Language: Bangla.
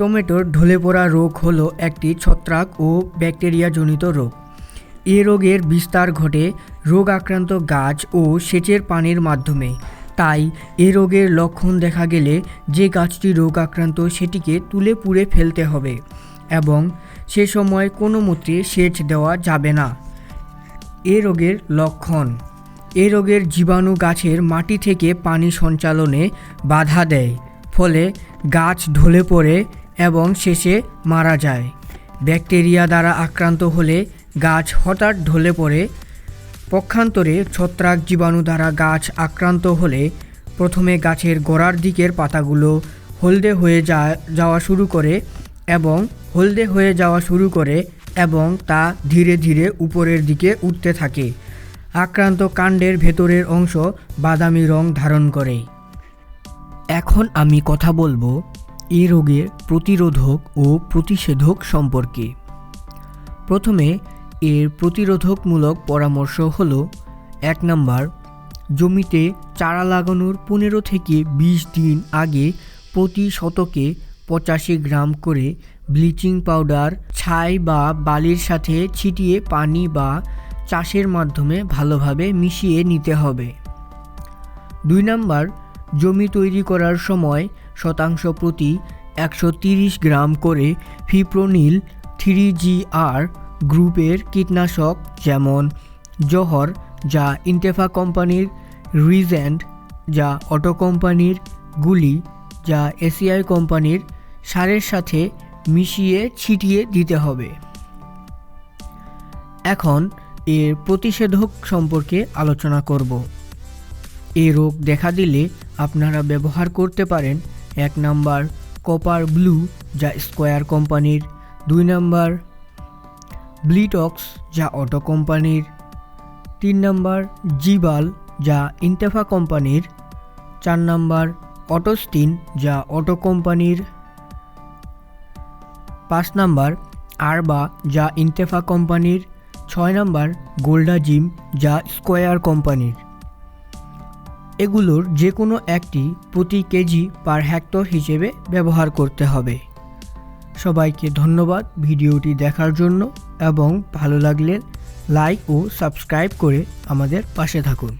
টমেটোর ঢলে পড়া রোগ হলো একটি ছত্রাক ও ব্যাকটেরিয়াজনিত রোগ। এ রোগের বিস্তার ঘটে রোগ আক্রান্ত গাছ ও সেচের পানির মাধ্যমে। তাই এ রোগের লক্ষণ দেখা গেলে যে গাছটি রোগ আক্রান্ত সেটিকে তুলে পুড়ে ফেলতে হবে এবং সে সময় কোনো মতে সেচ দেওয়া যাবে না। এ রোগের লক্ষণ। এ রোগের জীবাণু গাছের মাটি থেকে পানি সঞ্চালনে বাধা দেয়। ফলে গাছ ঢলে পড়ে এবং শেষে মারা যায়। ব্যাকটেরিয়া দ্বারা আক্রান্ত হলে গাছ হঠাৎ ঢলে পড়ে। পক্ষান্তরে ছত্রাক জীবাণু দ্বারা গাছ আক্রান্ত হলে প্রথমে গাছের গোড়ার দিকের পাতাগুলো হলদে হয়ে যা যাওয়া শুরু করে এবং হলদে হয়ে যাওয়া শুরু করে এবং তা ধীরে ধীরে উপরের দিকে উঠতে থাকে। আক্রান্ত কাণ্ডের ভেতরের অংশ বাদামি রং ধারণ করে। এখন আমি কথা বলব এই রোগের প্রতিরোধক ও প্রতিষেধক সম্পর্কে। প্রথমে, এর প্রতিরোধকমূলক পরামর্শ হলো, এক নাম্বার, জমিতে চারা লাগানোর পনেরো থেকে বিশ দিন আগে প্রতি শতকে পঁচাশি গ্রাম করে ব্লিচিং পাউডার, ছাই বা বালির সাথে ছিটিয়ে পানি বা চাষের মাধ্যমে ভালোভাবে মিশিয়ে নিতে হবে। দুই নাম্বার জমি তৈরি করার সময় শতাংশ প্রতি একশো গ্রাম করে ফিপ্রোনিল থ্রি জি আর গ্রুপের কীটনাশক যেমন জহর, যা ইন্টেফা কোম্পানির রিজেন্ট, যা অটো কোম্পানির গুলি, যা এসিআই কোম্পানির সারের সাথে মিশিয়ে ছিটিয়ে দিতে হবে। এখন এর প্রতিষেধক সম্পর্কে আলোচনা করব। এই রোগ দেখা দিলে আপনারা ব্যবহার করতে পারেন। এক নাম্বার কপার ব্লু যা স্কোয়ার কোম্পানির। দুই নাম্বার ব্লিটক্স যা অটো কোম্পানির। তিন নাম্বার জিবাল যা ইন্তেফা কোম্পানির। চার নাম্বার অটোস্টিন যা অটো কোম্পানির। পাঁচ নাম্বার আরবা যা ইন্তেফা কোম্পানির। ছয় নাম্বার গোল্ডা জিম যা স্কোয়ার কোম্পানির। এগুলোর যে কোনো একটি প্রতি কেজি পার হেক্টর হিসেবে ব্যবহার করতে হবে। সবাইকে ধন্যবাদ ভিডিওটি দেখার জন্য এবং ভালো লাগলে লাইক ও সাবস্ক্রাইব করে আমাদের পাশে থাকুন।